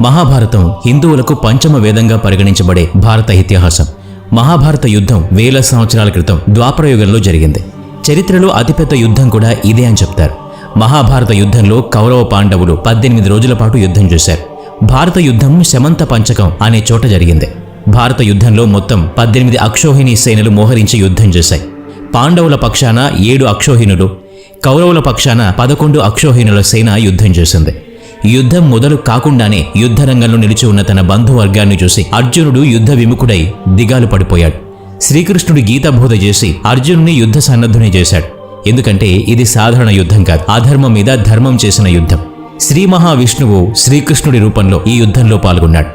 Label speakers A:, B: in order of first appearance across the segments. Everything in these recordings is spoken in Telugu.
A: మహాభారతం హిందువులకు పంచమ వేదంగా పరిగణించబడే భారత ఇతిహాసం. మహాభారత యుద్ధం వేల సంవత్సరాల క్రితం ద్వాపరయుగంలో జరిగింది. చరిత్రలో అతిపెద్ద యుద్ధం కూడా ఇదే అని చెప్తారు. మహాభారత యుద్ధంలో కౌరవ పాండవులు పద్దెనిమిది రోజుల పాటు యుద్ధం చేశారు. భారత యుద్ధం శమంత పంచకం అనే చోట జరిగింది. భారత యుద్ధంలో మొత్తం పద్దెనిమిది అక్షోహిణి సేనలు మోహరించి యుద్ధం చేశాయి. పాండవుల పక్షాన ఏడు అక్షోహిణులు కౌరవుల పక్షాన పదకొండు అక్షోహిణుల సేన యుద్ధం చేసింది. యుద్ధం మొదలు కాకుండానే యుద్ధరంగంలో నిలిచి ఉన్న తన బంధువర్గాన్ని చూసి అర్జునుడు యుద్ధ విముఖుడై దిగాలు పడిపోయాడు. శ్రీకృష్ణుడి గీతాబోధ చేసి అర్జునుని యుద్ధ సన్నద్ధుని చేశాడు. ఎందుకంటే ఇది సాధారణ యుద్ధం కాదు అధర్మం మీద ధర్మం చేసిన యుద్ధం. శ్రీ మహావిష్ణువు శ్రీకృష్ణుడి రూపంలో ఈ యుద్ధంలో పాల్గొన్నాడు.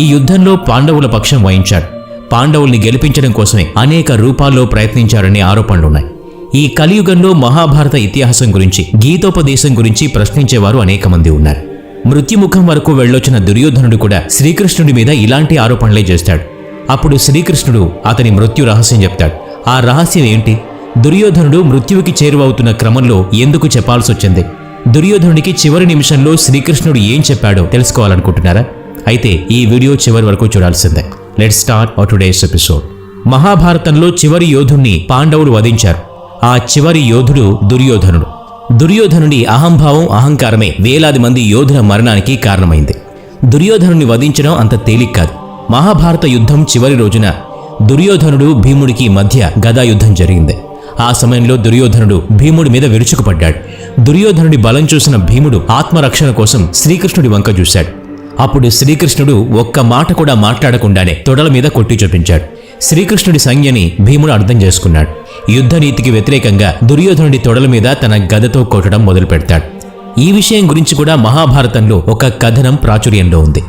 A: ఈ యుద్ధంలో పాండవుల పక్షం వహించాడు. పాండవుల్ని గెలిపించడం కోసమే అనేక రూపాల్లో ప్రయత్నించారనే ఆరోపణలున్నాయి. ఈ కలియుగంలో మహాభారత ఇతిహాసం గురించి గీతోపదేశం గురించి ప్రశ్నించేవారు అనేక మంది ఉన్నారు. మృత్యుముఖం వరకు వెళ్ళొచ్చిన దుర్యోధనుడు కూడా శ్రీకృష్ణుడి మీద ఇలాంటి ఆరోపణలే చేస్తాడు. అప్పుడు శ్రీకృష్ణుడు అతని మృత్యు రహస్యం చెప్తాడు. ఆ రహస్యం ఏంటి? దుర్యోధనుడు మృత్యువుకి చేరువవుతున్న క్రమంలో ఎందుకు చెప్పాల్సి వచ్చింది దుర్యోధనుడికి చివరి నిమిషంలో శ్రీకృష్ణుడు ఏం చెప్పాడో తెలుసుకోవాలనుకుంటున్నారా? అయితే ఈ వీడియో చివరి వరకు చూడాల్సిందే. Let start our today's episode మహాభారతంలో చివరి యోధుణ్ణి పాండవులు వధించారు. ఆ చివరి యోధుడు దుర్యోధనుడు. దుర్యోధనుడి అహంభావం అహంకారమే వేలాది మంది యోధుల మరణానికి కారణమైంది. దుర్యోధనుని వధించడం అంత తేలిక కాదు. మహాభారత యుద్ధం చివరి రోజున దుర్యోధనుడు భీముడికి మధ్య గదాయుద్ధం జరిగింది. ఆ సమయంలో దుర్యోధనుడు భీముడి మీద విరుచుకుపడ్డాడు. దుర్యోధనుడి బలం చూసిన భీముడు ఆత్మరక్షణ కోసం శ్రీకృష్ణుడి వంక చూశాడు. అప్పుడు శ్రీకృష్ణుడు ఒక్క మాట కూడా మాట్లాడకుండానే తొడల మీద కొట్టి చూపించాడు. శ్రీకృష్ణుడి సంజ్ఞని భీముడు అర్థం చేసుకున్నాడు. యుద్ధ నీతికి వ్యతిరేకంగా దుర్యోధనుడి తొడల మీద తన గదతో కొట్టడం మొదలు పెడతాడు ఈ విషయం గురించి కూడా మహాభారతంలో ఒక కథనం ప్రాచుర్యంలో ఉంది.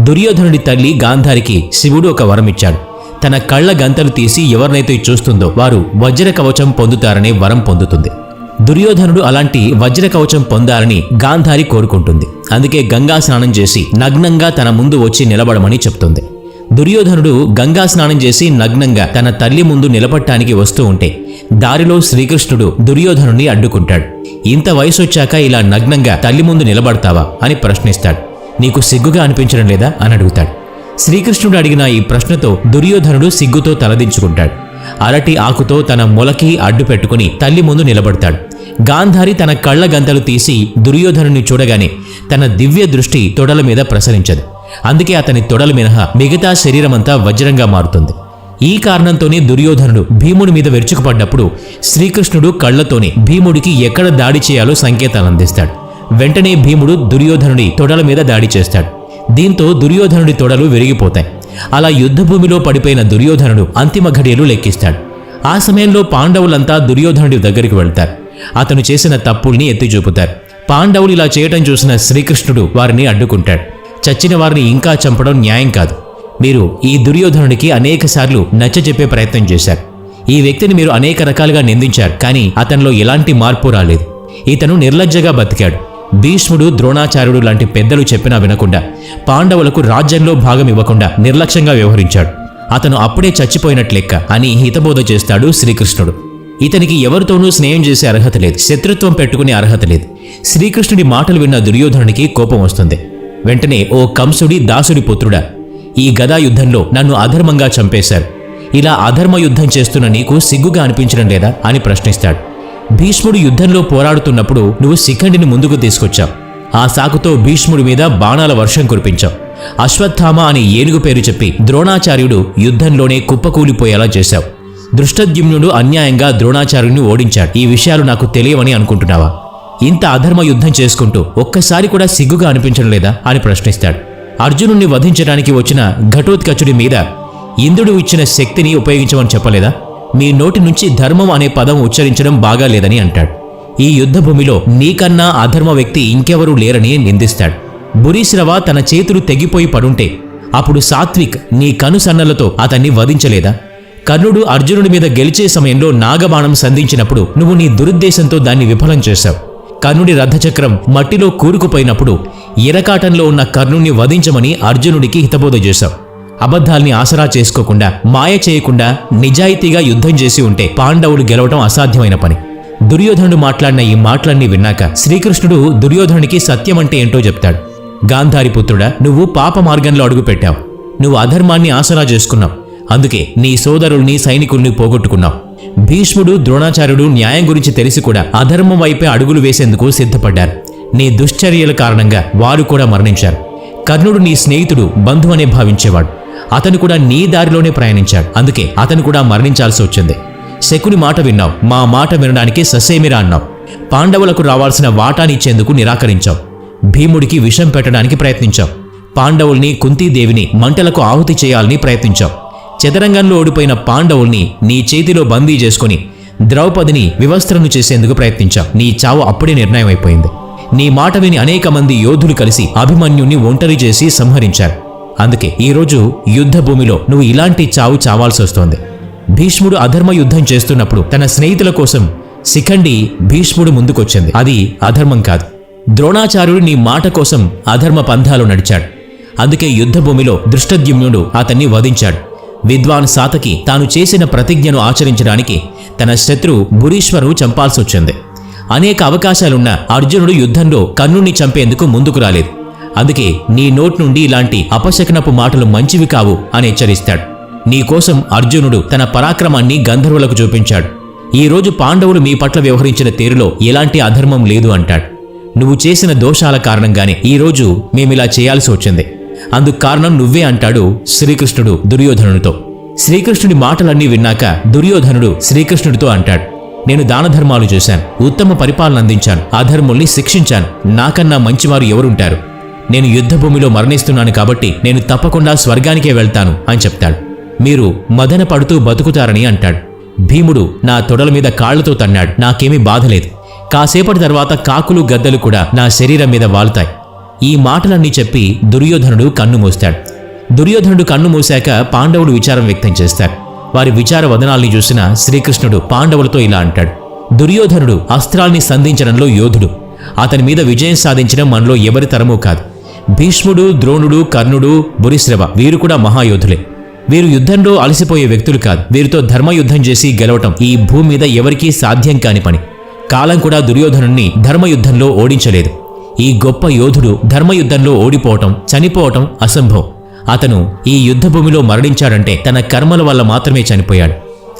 A: దుర్యోధనుడి తల్లి గాంధారికి శివుడు ఒక వరం ఇచ్చాడు తన కళ్ళ గంతలు తీసి ఎవరినైతే చూస్తుందో వారు వజ్ర కవచం పొందుతారనే వరం పొందుతుంది. దుర్యోధనుడు అలాంటి వజ్ర కవచం పొందాలని గాంధారి కోరుకుంటుంది. అందుకే గంగా స్నానం చేసి నగ్నంగా తన ముందు వచ్చి నిలబడమని చెప్తుంది. దుర్యోధనుడు గంగా స్నానం చేసి నగ్నంగా తన తల్లి ముందు నిలబట్టానికి వస్తూ ఉంటే దారిలో శ్రీకృష్ణుడు దుర్యోధనుని అడ్డుకుంటాడు. ఇంత వయసొచ్చాక ఇలా నగ్నంగా తల్లి ముందు నిలబడతావా? అని ప్రశ్నిస్తాడు. నీకు సిగ్గుగా అనిపించడం లేదా? అని అడుగుతాడు. శ్రీకృష్ణుడు అడిగిన ఈ ప్రశ్నతో దుర్యోధనుడు సిగ్గుతో తలదించుకుంటాడు. అరటి ఆకుతో తన మొలకి అడ్డు పెట్టుకుని తల్లి ముందు నిలబడతాడు. గాంధారి తన కళ్ళ గంతలు తీసి దుర్యోధనుని చూడగానే తన దివ్య దృష్టి తొడల మీద ప్రసరించదు. అందుకే అతని తొడల మినహా మిగతా శరీరమంతా వజ్రంగా మారుతుంది. ఈ కారణంతోనే దుర్యోధనుడు భీముడి మీద విరుచుకుపడ్డప్పుడు శ్రీకృష్ణుడు కళ్ళతోనే భీముడికి ఎక్కడ దాడి చేయాలో సంకేతాలు అందిస్తాడు. వెంటనే భీముడు దుర్యోధనుడి తొడల మీద దాడి చేస్తాడు. దీంతో దుర్యోధనుడి తొడలు విరిగిపోతాయి. అలా యుద్ధభూమిలో పడిపోయిన దుర్యోధనుడు అంతిమ ఘడియలు లెక్కిస్తాడు. ఆ సమయంలో పాండవులంతా దుర్యోధనుడి దగ్గరికి వెళ్తారు. అతను చేసిన తప్పుల్ని ఎత్తి చూపుతారు పాండవులు ఇలా చేయటం చూసిన శ్రీకృష్ణుడు వారిని అడ్డుకుంటాడు. చచ్చిన వారిని ఇంకా చంపడం న్యాయం కాదు. మీరు ఈ దుర్యోధనుడికి అనేకసార్లు నచ్చజెప్పే ప్రయత్నం చేశారు. ఈ వ్యక్తిని మీరు అనేక రకాలుగా నిందించారు కానీ అతనిలో ఎలాంటి మార్పు రాలేదు. ఇతను నిర్లజ్జగా బతికాడు. భీష్ముడు ద్రోణాచార్యుడు లాంటి పెద్దలు చెప్పినా వినకుండా పాండవులకు రాజ్యంలో భాగం ఇవ్వకుండా నిర్లక్ష్యంగా వ్యవహరించాడు. అతను అప్పుడే చచ్చిపోయినట్లెక్క అని హితబోధ చేస్తాడు శ్రీకృష్ణుడు. ఇతనికి ఎవరితోనూ స్నేహం చేసే అర్హత లేదు శత్రుత్వం పెట్టుకునే అర్హత లేదు. శ్రీకృష్ణుడి మాటలు విన్న దుర్యోధనుడికి కోపం వస్తుంది. వెంటనే ఓ కంసుడి దాసుడి పుత్రుడా ఈ గదా యుద్ధంలో నన్ను అధర్మంగా చంపేశారు. ఇలా అధర్మ యుద్ధం చేస్తున్న నీకు సిగ్గుగా అనిపించడం లేదా అని ప్రశ్నిస్తాడు. భీష్ముడు యుద్ధంలో పోరాడుతున్నప్పుడు నువ్వు శిఖండిని ముందుకు తీసుకొచ్చావు. ఆ సాకుతో భీష్ముడి మీద బాణాల వర్షం కురిపించావు. అశ్వత్థామ అని ఏనుగు పేరు చెప్పి ద్రోణాచార్యుడు యుద్ధంలోనే కుప్పకూలిపోయేలా చేశావు. దృష్టద్యుమ్నుడు అన్యాయంగా ద్రోణాచార్యుని ఓడించాడు. ఈ విషయాలు నాకు తెలియవని అనుకుంటున్నావా? ఇంత అధర్మ యుద్ధం చేసుకుంటూ ఒక్కసారి కూడా సిగ్గుగా అనిపించడం లేదా అని ప్రశ్నిస్తాడు. అర్జునుణ్ణి వధించడానికి వచ్చిన ఘటోత్కచుడి మీద ఇంద్రుడు ఇచ్చిన శక్తిని ఉపయోగించమని చెప్పలేదా? మీ నోటి నుంచి ధర్మం అనే పదం ఉచ్చరించడం బాగా లేదని అంటాడు. ఈ యుద్ధభూమిలో నీకన్నా అధర్మ వ్యక్తి ఇంకెవరూ లేరని నిందిస్తాడు. బురీశ్రవ తన చేతులు తెగిపోయి పడుంటే అప్పుడు సాత్విక్ నీ కనుసన్నలతో అతన్ని వధించలేదా? కర్ణుడు అర్జునుడి మీద గెలిచే సమయంలో నాగబాణం సంధించినప్పుడు నువ్వు నీ దురుద్దేశంతో దాన్ని విఫలం చేశావు. కర్ణుడి రథచక్రం మట్టిలో కూరుకుపోయినప్పుడు ఇరకాటంలో ఉన్న కర్ణుణ్ణి వధించమని అర్జునుడికి హితబోధ చేశాం. అబద్ధాల్ని ఆసరా చేసుకోకుండా మాయ చేయకుండా నిజాయితీగా యుద్ధం చేసి ఉంటే పాండవులు గెలవటం అసాధ్యమైన పని. దుర్యోధనుడు మాట్లాడిన ఈ మాటలన్నీ విన్నాక శ్రీకృష్ణుడు దుర్యోధనుడికి సత్యం అంటే ఏంటో చెప్తాడు. గాంధారి పుత్రుడా నువ్వు పాప మార్గంలో అడుగుపెట్టావు నువ్వు అధర్మాన్ని ఆసరా చేసుకున్నావు. అందుకే నీ సోదరుల్ని సైనికుల్ని పోగొట్టుకున్నావు. భీష్ముడు ద్రోణాచార్యుడు న్యాయం గురించి తెలిసి కూడా అధర్మం వైపే అడుగులు వేసేందుకు సిద్ధపడ్డారు. నీ దుశ్చర్యల కారణంగా వారు కూడా మరణించారు. కర్ణుడు నీ స్నేహితుడు బంధువనే భావించేవాడు. అతను కూడా నీ దారిలోనే ప్రయాణించాడు. అందుకే అతను కూడా మరణించాల్సి వచ్చింది. శకుని మాట విన్నావు. మా మాట వినడానికి ససేమిరా అన్నావు. పాండవులకు రావాల్సిన వాటానిచ్చేందుకు నిరాకరించావు. భీముడికి విషం పెట్టడానికి ప్రయత్నించావు. పాండవుల్ని కుంతీదేవిని మంటలకు ఆహుతి చేయాలని ప్రయత్నించావు. చదరంగంలో ఓడిపోయిన పాండవుల్ని నీ చేతిలో బందీ చేసుకుని ద్రౌపదిని వివస్త్రను చేసేందుకు ప్రయత్నించావు. నీ చావు అప్పుడే నిర్ణయం అయిపోయింది నీ మాట విని అనేక మంది యోధులు కలిసి అభిమన్యుణ్ణి ఒంటరి చేసి సంహరించారు. అందుకే ఈరోజు యుద్ధ భూమిలో నువ్వు ఇలాంటి చావు చావాల్సి వస్తోంది. భీష్ముడు అధర్మ యుద్ధం చేస్తున్నప్పుడు తన స్నేహితుల కోసం శిఖండి భీష్ముడు ముందుకొచ్చింది. అది అధర్మం కాదు. ద్రోణాచార్యుడు నీ మాట కోసం అధర్మ పంథాలు నడిచాడు. అందుకే యుద్ధభూమిలో దృష్టద్యుమ్నుడు అతన్ని వధించాడు. విద్వాన్ సాతకి తాను చేసిన ప్రతిజ్ఞను ఆచరించడానికి తన శత్రు భురీశ్వరు చంపాల్సొచ్చింది. అనేక అవకాశాలున్న అర్జునుడు యుద్ధంలో కర్ణుణ్ణి చంపేందుకు ముందుకు రాలేదు. అందుకే నీ నోట్ నుండి ఇలాంటి అపశకనపు మాటలు మంచివి కావు అని హెచ్చరిస్తాడు. నీకోసం అర్జునుడు తన పరాక్రమాన్ని గంధర్వులకు చూపించాడు. ఈరోజు పాండవులు మీ పట్ల వ్యవహరించిన తీరులో ఎలాంటి అధర్మం లేదు అంటాడు. నువ్వు చేసిన దోషాల కారణంగానే ఈ రోజు మేమిలా చేయాల్సి వచ్చింది అందుకు కారణం నువ్వే అంటాడు శ్రీకృష్ణుడు దుర్యోధనుడితో శ్రీకృష్ణుడి మాటలన్నీ విన్నాక దుర్యోధనుడు శ్రీకృష్ణుడితో అంటాడు నేను దాన ధర్మాలు చేశాను ఉత్తమ పరిపాలన అందించాను అధర్ముల్ని శిక్షించాను నాకన్నా మంచివారు ఎవరుంటారు? నేను యుద్ధభూమిలో మరణిస్తున్నాను కాబట్టి నేను తప్పకుండా స్వర్గానికే వెళ్తాను అని చెప్తాడు. మీరు మదన పడుతూ బతుకుతారని అంటాడు. భీముడు నా తొడల మీద కాళ్ళతో తన్నాడు నాకేమీ బాధలేదు కాసేపటి తర్వాత కాకులు గద్దలు కూడా నా శరీరం మీద వాలుతాయి. ఈ మాటలన్నీ చెప్పి దుర్యోధనుడు కన్ను మూస్తాడు. దుర్యోధనుడు కన్ను మూశాక పాండవులు విచారం వ్యక్తం చేస్తారు. వారి విచార వదనాల్ని చూసిన శ్రీకృష్ణుడు పాండవులతో ఇలా అంటాడు. దుర్యోధనుడు అస్త్రాల్ని సంధించడంలో యోధుడు. అతని మీద విజయం సాధించడం మనలో ఎవరి తరమూ కాదు. భీష్ముడు ద్రోణుడు కర్ణుడు బురిశ్రవ వీరు కూడా మహాయోధులే. వీరు యుద్ధంలో అలసిపోయే వ్యక్తులు కాదు. వీరితో ధర్మయుద్ధం చేసి గెలవటం ఈ భూమి మీద ఎవరికీ సాధ్యం కాని పని. కాలం కూడా దుర్యోధనుణ్ణి ధర్మయుద్ధంలో ఓడించలేదు. ఈ గొప్ప యోధుడు ధర్మయుద్ధంలో ఓడిపోవటం చనిపోవటం అసంభవం. అతను ఈ యుద్ధభూమిలో మరణించాడంటే తన కర్మల వల్ల మాత్రమే చనిపోయాడు.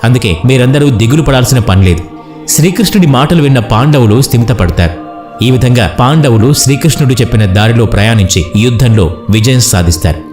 A: అందుకే మీరందరూ దిగులు పడాల్సిన పనిలేదు శ్రీకృష్ణుడి మాటలు విన్న పాండవులు స్థిమితపడతారు. ఈ విధంగా పాండవులు శ్రీకృష్ణుడు చెప్పిన దారిలో ప్రయాణించి యుద్ధంలో విజయం సాధిస్తారు.